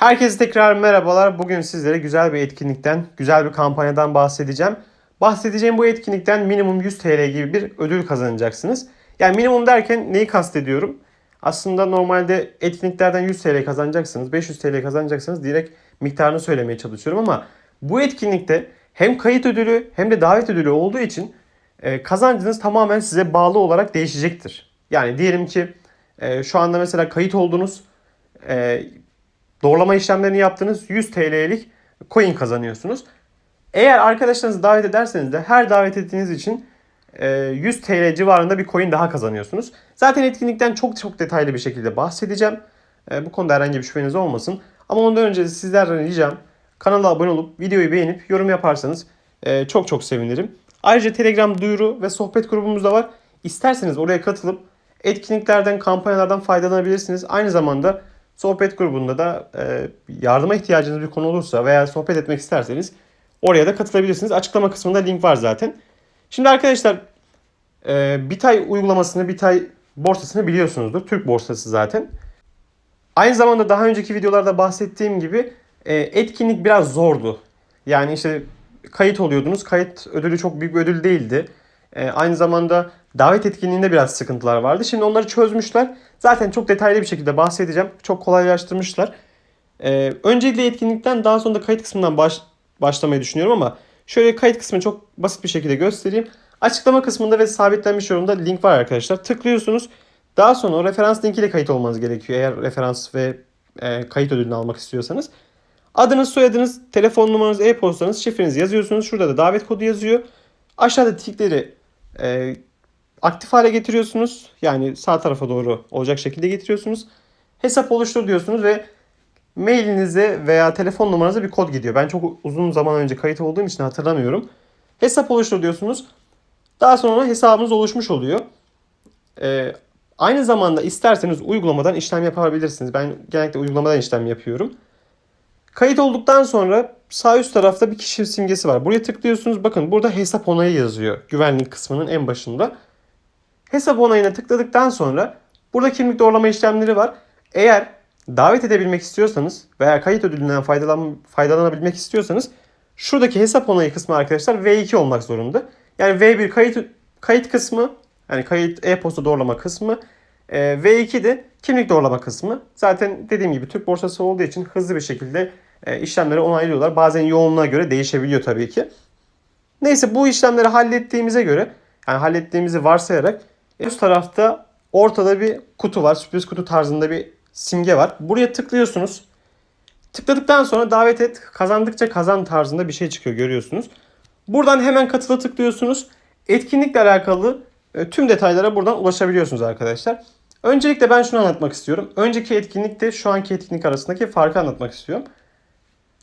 Herkese tekrar merhabalar. Bugün sizlere güzel bir etkinlikten, güzel bir kampanyadan bahsedeceğim. Bahsedeceğim bu etkinlikten minimum 100 TL gibi bir ödül kazanacaksınız. Yani minimum derken neyi kastediyorum? Aslında normalde etkinliklerden 100 TL kazanacaksınız, 500 TL kazanacaksınız direkt miktarını söylemeye çalışıyorum ama bu etkinlikte hem kayıt ödülü hem de davet ödülü olduğu için e, kazancınız tamamen size bağlı olarak değişecektir. Yani diyelim ki e, şu anda mesela kayıt oldunuz, e, doğrulama işlemlerini yaptınız 100 TL'lik coin kazanıyorsunuz. Eğer arkadaşlarınızı davet ederseniz de her davet ettiğiniz için e, 100 TL civarında bir coin daha kazanıyorsunuz. Zaten etkinlikten çok çok detaylı bir şekilde bahsedeceğim. E, Bu konuda herhangi bir şüpheniz olmasın. Ama ondan önce sizlerden ricam kanala abone olup videoyu beğenip yorum yaparsanız e, çok çok sevinirim. Ayrıca Telegram duyuru ve sohbet grubumuz da var. İsterseniz oraya katılıp etkinliklerden, kampanyalardan faydalanabilirsiniz. Aynı zamanda sohbet grubunda da e, yardıma ihtiyacınız bir konu olursa veya sohbet etmek isterseniz oraya da katılabilirsiniz. Açıklama kısmında link var zaten. Şimdi arkadaşlar e, Bitay uygulamasını, Bitay borsasını biliyorsunuzdur. Türk borsası zaten. Aynı zamanda daha önceki videolarda bahsettiğim gibi e, etkinlik biraz zordu. Yani işte kayıt oluyordunuz. Kayıt ödülü çok büyük bir ödül değildi. E, aynı zamanda davet etkinliğinde biraz sıkıntılar vardı. Şimdi onları çözmüşler. Zaten çok detaylı bir şekilde bahsedeceğim. Çok kolaylaştırmışlar. E, öncelikle etkinlikten daha sonra da kayıt kısmından baş, başlamayı düşünüyorum ama şöyle kayıt kısmını çok basit bir şekilde göstereyim. Açıklama kısmında ve sabitlenmiş yorumda link var arkadaşlar. Tıklıyorsunuz. Daha sonra o referans linkiyle kayıt olmanız gerekiyor eğer referans ve e, kayıt ödülünü almak istiyorsanız. Adınız, soyadınız, telefon numaranız, e-postanız, şifrenizi yazıyorsunuz. Şurada da davet kodu yazıyor. Aşağıda tikleri e, aktif hale getiriyorsunuz. Yani sağ tarafa doğru olacak şekilde getiriyorsunuz. Hesap oluştur diyorsunuz ve mailinize veya telefon numaranıza bir kod gidiyor. Ben çok uzun zaman önce kayıt olduğum için hatırlamıyorum. Hesap oluştur diyorsunuz. Daha sonra hesabınız oluşmuş oluyor. Ee, aynı zamanda isterseniz uygulamadan işlem yapabilirsiniz. Ben genellikle uygulamadan işlem yapıyorum. Kayıt olduktan sonra sağ üst tarafta bir kişi simgesi var. Buraya tıklıyorsunuz. Bakın burada hesap onayı yazıyor. Güvenlik kısmının en başında. Hesap onayına tıkladıktan sonra burada kimlik doğrulama işlemleri var. Eğer davet edebilmek istiyorsanız veya kayıt ödülünden faydalan, faydalanabilmek istiyorsanız şuradaki hesap onayı kısmı arkadaşlar V2 olmak zorunda. Yani V1 kayıt kayıt kısmı yani kayıt e-posta doğrulama kısmı e, V2 de kimlik doğrulama kısmı. Zaten dediğim gibi Türk borsası olduğu için hızlı bir şekilde e, işlemleri onaylıyorlar. Bazen yoğunluğa göre değişebiliyor tabii ki. Neyse bu işlemleri hallettiğimize göre yani hallettiğimizi varsayarak üst tarafta ortada bir kutu var. Sürpriz kutu tarzında bir simge var. Buraya tıklıyorsunuz. Tıkladıktan sonra davet et kazandıkça kazan tarzında bir şey çıkıyor görüyorsunuz. Buradan hemen katıla tıklıyorsunuz. Etkinlikle alakalı e, tüm detaylara buradan ulaşabiliyorsunuz arkadaşlar. Öncelikle ben şunu anlatmak istiyorum. Önceki etkinlikte şu anki etkinlik arasındaki farkı anlatmak istiyorum.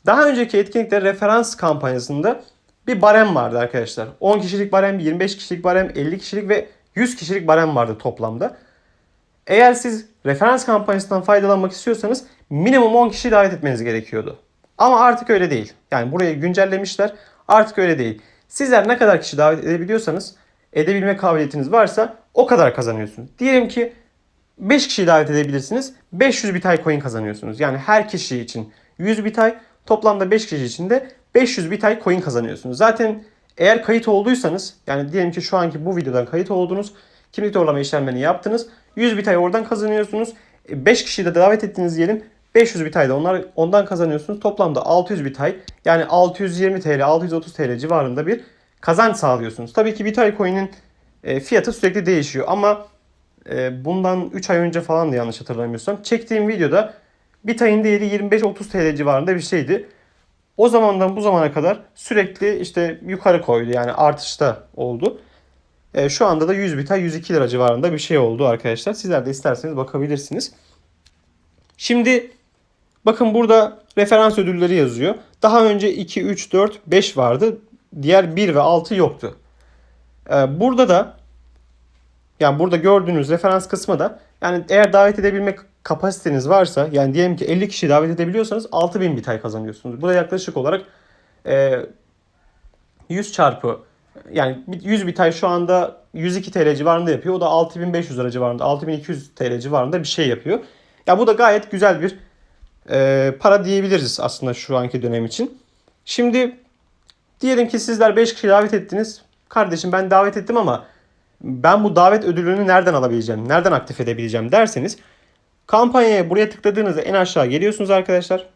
Daha önceki etkinlikte referans kampanyasında bir barem vardı arkadaşlar. 10 kişilik barem, 25 kişilik barem, 50 kişilik ve 100 kişilik barem vardı toplamda. Eğer siz referans kampanyasından faydalanmak istiyorsanız minimum 10 kişi davet etmeniz gerekiyordu. Ama artık öyle değil. Yani burayı güncellemişler. Artık öyle değil. Sizler ne kadar kişi davet edebiliyorsanız, edebilme kabiliyetiniz varsa o kadar kazanıyorsunuz. Diyelim ki 5 kişiyi davet edebilirsiniz. 500 bitay coin kazanıyorsunuz. Yani her kişi için 100 bitay, toplamda 5 kişi için de 500 bitay coin kazanıyorsunuz. Zaten eğer kayıt olduysanız, yani diyelim ki şu anki bu videodan kayıt oldunuz, kimlik doğrulama işlemlerini yaptınız. 100 bitay oradan kazanıyorsunuz. 5 kişiyi de davet ettiğiniz diyelim. 500 bitay da onlar, ondan kazanıyorsunuz. Toplamda 600 bitay yani 620 TL, 630 TL civarında bir kazanç sağlıyorsunuz. Tabii ki bitay coin'in e, fiyatı sürekli değişiyor ama e, bundan 3 ay önce falan da yanlış hatırlamıyorsam çektiğim videoda bitayın değeri 25-30 TL civarında bir şeydi. O zamandan bu zamana kadar sürekli işte yukarı koydu yani artışta oldu. E, şu anda da 100 bitay 102 lira civarında bir şey oldu arkadaşlar. Sizler de isterseniz bakabilirsiniz. Şimdi bakın burada referans ödülleri yazıyor. Daha önce 2, 3, 4, 5 vardı. Diğer 1 ve 6 yoktu. E, burada da yani burada gördüğünüz referans kısmı da yani eğer davet edebilmek kapasiteniz varsa yani diyelim ki 50 kişi davet edebiliyorsanız 6000 bitay kazanıyorsunuz. Bu da yaklaşık olarak e, 100 çarpı yani 100 bitay şu anda 102 TL civarında yapıyor. O da 6500 lira civarında 6200 TL civarında bir şey yapıyor. Ya bu da gayet güzel bir e, para diyebiliriz aslında şu anki dönem için. Şimdi diyelim ki sizler 5 kişi davet ettiniz. Kardeşim ben davet ettim ama ben bu davet ödülünü nereden alabileceğim? Nereden aktif edebileceğim derseniz kampanyaya buraya tıkladığınızda en aşağı geliyorsunuz arkadaşlar.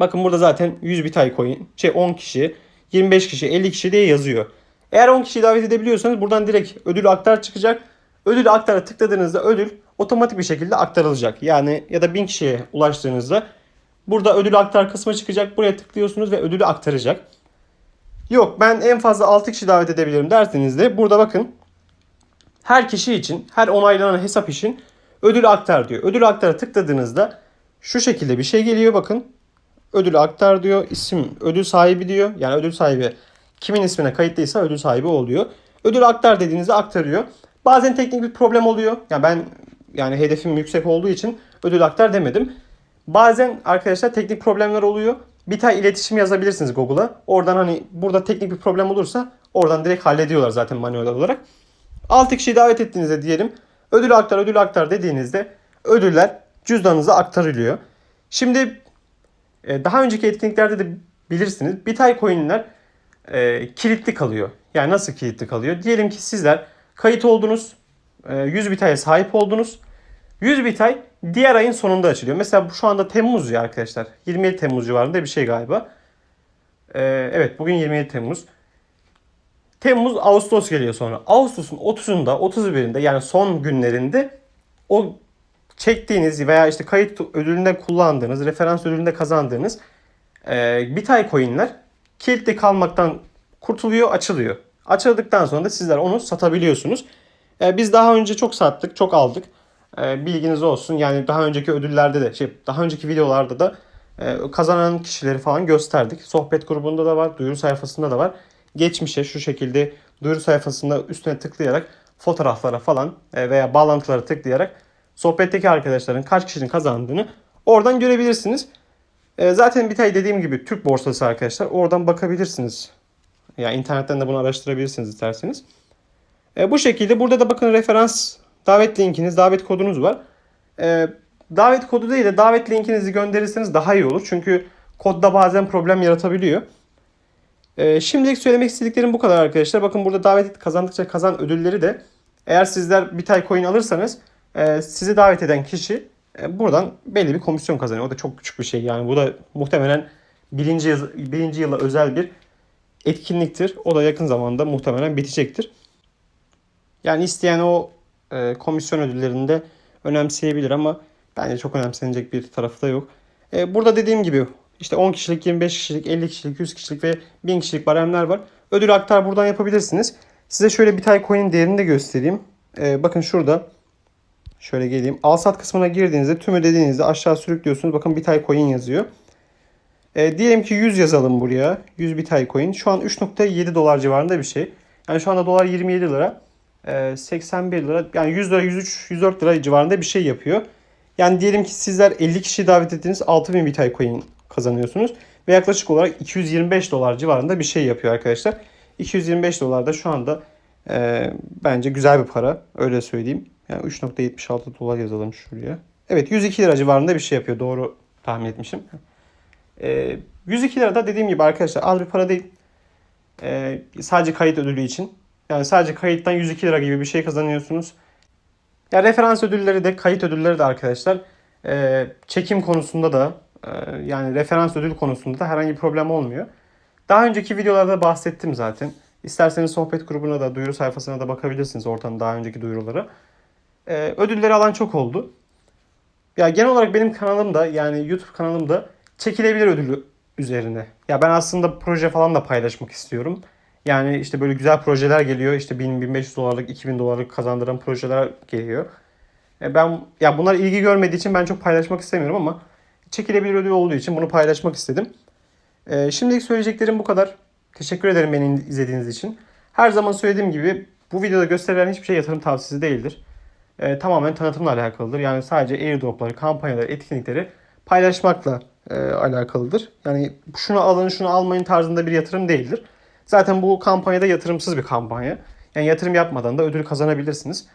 Bakın burada zaten 100 bitay coin, şey 10 kişi, 25 kişi, 50 kişi diye yazıyor. Eğer 10 kişiyi davet edebiliyorsanız buradan direkt ödül aktar çıkacak. Ödül aktara tıkladığınızda ödül otomatik bir şekilde aktarılacak. Yani ya da 1000 kişiye ulaştığınızda burada ödül aktar kısmı çıkacak. Buraya tıklıyorsunuz ve ödülü aktaracak. Yok ben en fazla 6 kişi davet edebilirim derseniz de burada bakın her kişi için, her onaylanan hesap için ödül aktar diyor. Ödül aktara tıkladığınızda şu şekilde bir şey geliyor bakın. Ödül aktar diyor. İsim ödül sahibi diyor. Yani ödül sahibi kimin ismine kayıtlıysa ödül sahibi oluyor. Ödül aktar dediğinizde aktarıyor. Bazen teknik bir problem oluyor. Yani ben yani hedefim yüksek olduğu için ödül aktar demedim. Bazen arkadaşlar teknik problemler oluyor. Bir tane iletişim yazabilirsiniz Google'a. Oradan hani burada teknik bir problem olursa oradan direkt hallediyorlar zaten manuel olarak. 6 kişiyi davet ettiğinizde diyelim ödül aktar ödül aktar dediğinizde ödüller cüzdanınıza aktarılıyor. Şimdi e, daha önceki etkinliklerde de bilirsiniz Bitay coin'ler e, kilitli kalıyor. Yani nasıl kilitli kalıyor? Diyelim ki sizler kayıt oldunuz. E, 100 Bitay'a sahip oldunuz. 100 Bitay diğer ayın sonunda açılıyor. Mesela şu anda Temmuz ya arkadaşlar. 27 Temmuz civarında bir şey galiba. E, evet bugün 27 Temmuz. Temmuz, Ağustos geliyor sonra. Ağustos'un 30'unda, 31'inde yani son günlerinde o çektiğiniz veya işte kayıt ödülünde kullandığınız, referans ödülünde kazandığınız e, Bitay coin'ler kilitli kalmaktan kurtuluyor, açılıyor. Açıldıktan sonra da sizler onu satabiliyorsunuz. E, biz daha önce çok sattık, çok aldık. E, bilginiz olsun. Yani daha önceki ödüllerde de, şey, daha önceki videolarda da e, kazanan kişileri falan gösterdik. Sohbet grubunda da var, duyuru sayfasında da var. Geçmişe şu şekilde duyuru sayfasında üstüne tıklayarak fotoğraflara falan e, veya bağlantılara tıklayarak sohbetteki arkadaşların kaç kişinin kazandığını oradan görebilirsiniz. E, zaten Bitay dediğim gibi Türk borsası arkadaşlar. Oradan bakabilirsiniz. Yani internetten de bunu araştırabilirsiniz isterseniz. E, bu şekilde burada da bakın referans davet linkiniz, davet kodunuz var. Davet kodu değil de davet linkinizi gönderirseniz daha iyi olur. Çünkü kodda bazen problem yaratabiliyor. E, şimdilik söylemek istediklerim bu kadar arkadaşlar. Bakın burada davet kazandıkça kazan ödülleri de eğer sizler Bitay coin alırsanız e, sizi davet eden kişi e, buradan belli bir komisyon kazanıyor. O da çok küçük bir şey yani. Bu da muhtemelen birinci, yıl, birinci yıla özel bir etkinliktir. O da yakın zamanda muhtemelen bitecektir. Yani isteyen o e, komisyon ödüllerini de önemseyebilir ama bence çok önemsenecek bir tarafı da yok. E, burada dediğim gibi işte 10 kişilik, 25 kişilik, 50 kişilik, 100 kişilik ve 1000 kişilik baremler var. Ödül aktar buradan yapabilirsiniz. Size şöyle bir tay coin değerini de göstereyim. E, bakın şurada Şöyle geleyim. Al sat kısmına girdiğinizde tümü dediğinizde aşağı sürüklüyorsunuz. Bakın Bitay coin yazıyor. E, diyelim ki 100 yazalım buraya. 100 Bitay coin. Şu an 3.7 dolar civarında bir şey. Yani şu anda dolar 27 lira. E, 81 lira. Yani 100 lira, 103, 104 lira civarında bir şey yapıyor. Yani diyelim ki sizler 50 kişi davet ettiğiniz 6000 Bitay coin kazanıyorsunuz. Ve yaklaşık olarak 225 dolar civarında bir şey yapıyor arkadaşlar. 225 dolar da şu anda e, bence güzel bir para. Öyle söyleyeyim. Yani 3.76 dolar yazalım şuraya. Evet 102 lira civarında bir şey yapıyor. Doğru tahmin etmişim. E, 102 lira da dediğim gibi arkadaşlar az bir para değil. E, sadece kayıt ödülü için. Yani sadece kayıttan 102 lira gibi bir şey kazanıyorsunuz. Ya referans ödülleri de kayıt ödülleri de arkadaşlar e, çekim konusunda da yani referans ödül konusunda da herhangi bir problem olmuyor. Daha önceki videolarda bahsettim zaten. İsterseniz sohbet grubuna da duyuru sayfasına da bakabilirsiniz ortamın daha önceki duyuruları. Ee, ödülleri alan çok oldu. Ya genel olarak benim kanalımda yani YouTube kanalımda çekilebilir ödülü üzerine. Ya ben aslında proje falan da paylaşmak istiyorum. Yani işte böyle güzel projeler geliyor. İşte 1000-1500 dolarlık, 2000 dolarlık kazandıran projeler geliyor. E ben ya bunlar ilgi görmediği için ben çok paylaşmak istemiyorum ama çekilebilir ödül olduğu için bunu paylaşmak istedim. E, şimdilik söyleyeceklerim bu kadar. Teşekkür ederim beni izlediğiniz için. Her zaman söylediğim gibi bu videoda gösterilen hiçbir şey yatırım tavsiyesi değildir. E, tamamen tanıtımla alakalıdır. Yani sadece airdropları, kampanyaları, etkinlikleri paylaşmakla e, alakalıdır. Yani şunu alın, şunu almayın tarzında bir yatırım değildir. Zaten bu kampanyada yatırımsız bir kampanya. Yani yatırım yapmadan da ödül kazanabilirsiniz.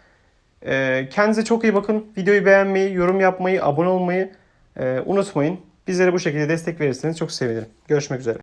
E, kendinize çok iyi bakın. Videoyu beğenmeyi, yorum yapmayı, abone olmayı unutmayın. Bizlere bu şekilde destek verirseniz çok sevinirim. Görüşmek üzere.